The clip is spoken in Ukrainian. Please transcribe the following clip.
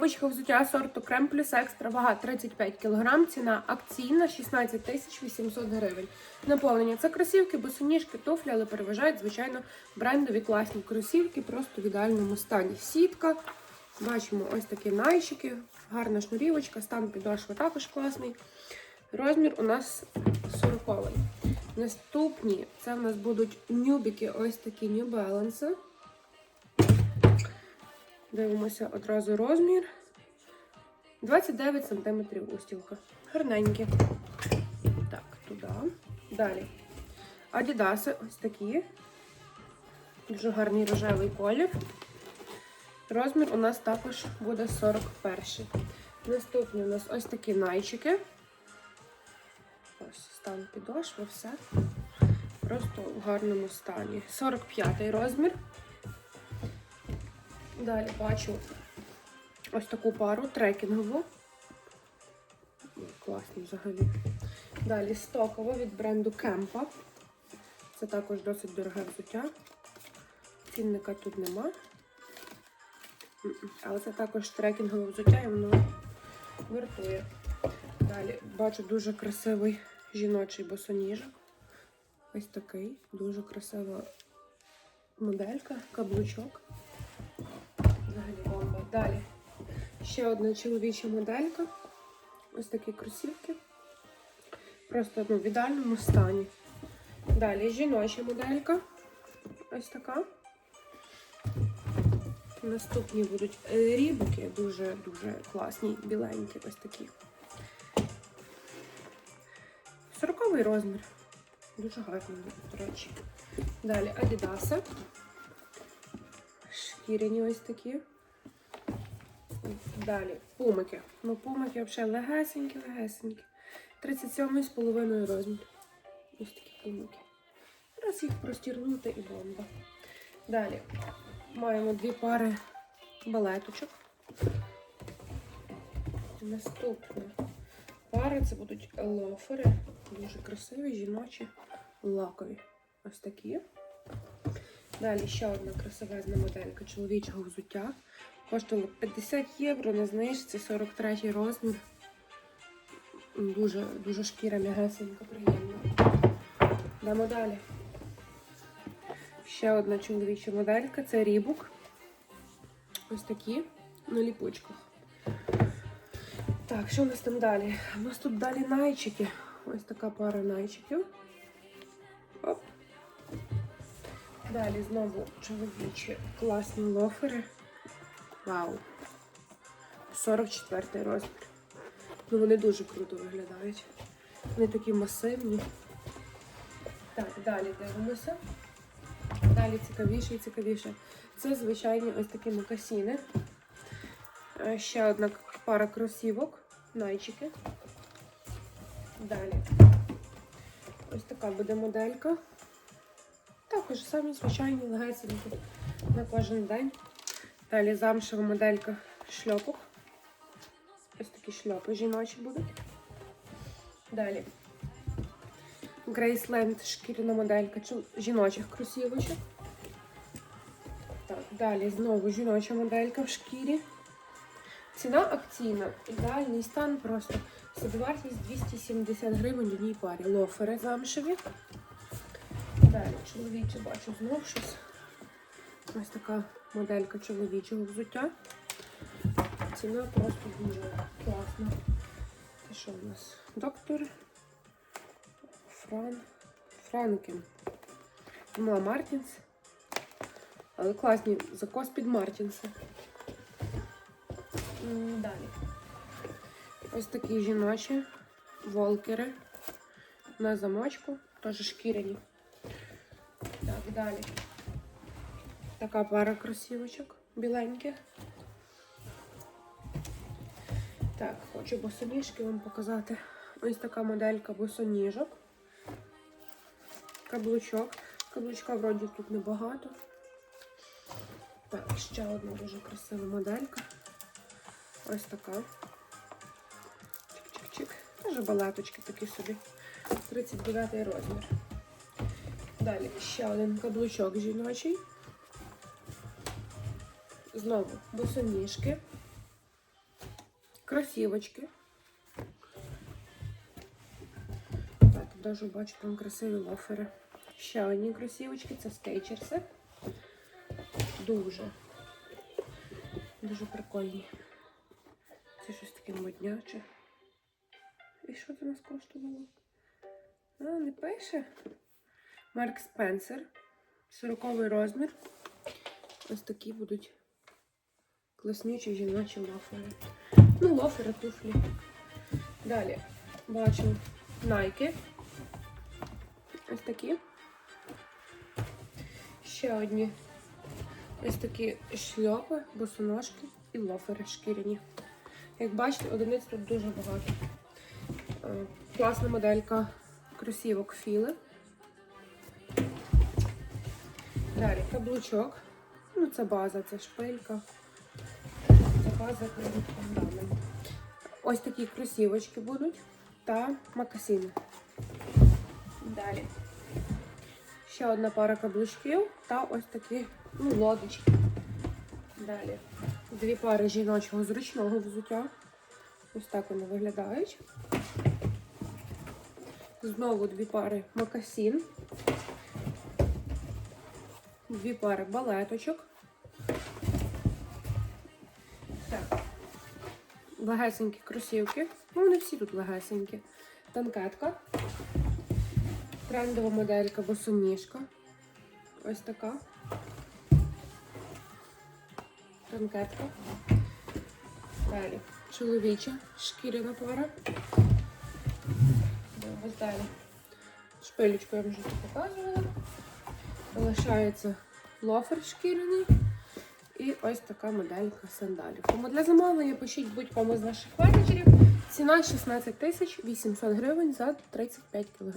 Бочка взуття сорту крем плюс екстра, вага 35 кг, ціна акційна 16 тисяч 800 гривень. Наповнення це кросівки, босоніжки, туфлі, але переважають, звичайно, брендові класні кросівки, просто в ідеальному стані. Сітка. Бачимо ось такі найчики, гарна шнурівочка, стан підошви також класний. Розмір у нас 40 Наступні це в нас будуть нюбіки, ось такі Balance. Дивимося одразу розмір. 29 см устілка. Гарненькі. Так, туди. Далі. Адідаси ось такі. Дуже гарний рожевий колір. Розмір у нас також буде 41. Наступні у нас ось такі найчики. Ось стан підошви, все. Просто в гарному стані. 45 розмір. Далі бачу ось таку пару трекінгову. Класні взагалі. Далі стоково від бренду Кемпа. Це також досить дороге взуття. Цінника тут нема. Але це також трекінгове взуття і воно вартує. Далі бачу дуже красивий жіночий босоніжок. Ось такий. Дуже красива моделька, каблучок. Взагалі бомба. Далі. Ще одна чоловіча моделька. Ось такі кросівки. Просто ну, в ідеальному стані. Далі жіноча моделька. Ось така. Наступні будуть рібуки, дуже-дуже класні, біленькі, ось такі. 40 розмір. Дуже гарний, до речі. Далі Адідаси. Шкіряні ось такі. Далі пумики. Ну, пумики взагалі легесенькі, легесенькі. 37,5 розмір. Ось такі пумики. Зараз їх простірнути і бомба. Далі маємо дві пари балеточок. Наступна пара це будуть лофери. Дуже красиві, жіночі, лакові. Ось такі. Далі ще одна красивезна моделька чоловічого взуття. Коштувала 50 євро, на знижці 43 розмір. Дуже, дуже шкіра м'ягесенька, приємна. Йдемо далі. Ще одна чоловіча моделька це рібук. Ось такі на ліпучках. Так, що у нас там далі? У нас тут далі найчики. Ось така пара найчиків. Оп. Далі знову чоловічі класні лофери. Вау. 44 розмір. Ну, вони дуже круто виглядають. Вони такі масивні. Так, далі дивимося. Далі цікавіше і цікавіше. Це звичайні ось такі мокасіни. Е, Ще одна пара кросівок, найчики. Далі. Ось така буде моделька. Також самі звичайні легесенькі на кожен день. Далі замшева моделька шльопок. Ось такі шльопи жіночі будуть. Далі. Грейсленд шкіряна моделька жіночих кросівочок. Так, далі знову жіноча моделька в шкірі. Ціна акційна. Ідеальний стан просто. Собівартість 270 гривень в одній парі. Лофери замшеві. Далі чоловіче бачу знов щось. Ось така моделька чоловічого взуття. Ціна просто дуже класна. Це що у нас? Доктор Фран... Франкен. Думала Мартінс. Але класні закос під Мартінса. Далі. Ось такі жіночі волкери на замочку, теж шкіряні. Так, далі. Така пара кросівочок біленьких. Так, хочу босоніжки вам показати. Ось така моделька босоніжок. Каблучок. Каблучка вроді тут небагато. Так, ще одна дуже красива моделька. Ось така. Чик-чик-чик. Теж балеточки такі собі. 39 розмір. Далі ще один каблучок жіночий. Знову босоніжки. кросівочки. Так, даже бачу там красиві лофери. Ще одні кросівочки, це скейчерси. Дуже. Дуже прикольні. Це щось таке модняче. І що це нас коштувало? А, не пише. Марк Спенсер. 40 розмір. Ось такі будуть класнючі жіночі лофери. Ну, лофери, туфлі. Далі бачимо Nike. Ось такі. Ще одні ось такі шльопи, босоножки і лофери шкіряні. Як бачите, одиниць тут дуже багато. Е, Класна моделька кросівок Філи. Далі каблучок. Ну, це база, це шпилька. Ось такі кросівочки будуть та макасини. Далі. Ще одна пара каблучків та ось такі ну, лодочки. Далі. Дві пари жіночого зручного взуття. Ось так вони виглядають. Знову дві пари макасін. Дві пари балеточок. Легесенькі кросівки. Ну, вони всі тут легесенькі. Танкетка. Трендова моделька босоніжка. Ось така. Танкетка. Далі. Чоловіча шкіряна пара. Ось далі. Шпилечку я вже показувала. Залишається лофер шкіряний. І ось така моделька сандалів. Тому для замовлення пишіть будь-кому з наших менеджерів. Ціна 16 тисяч 800 гривень за 35 кг.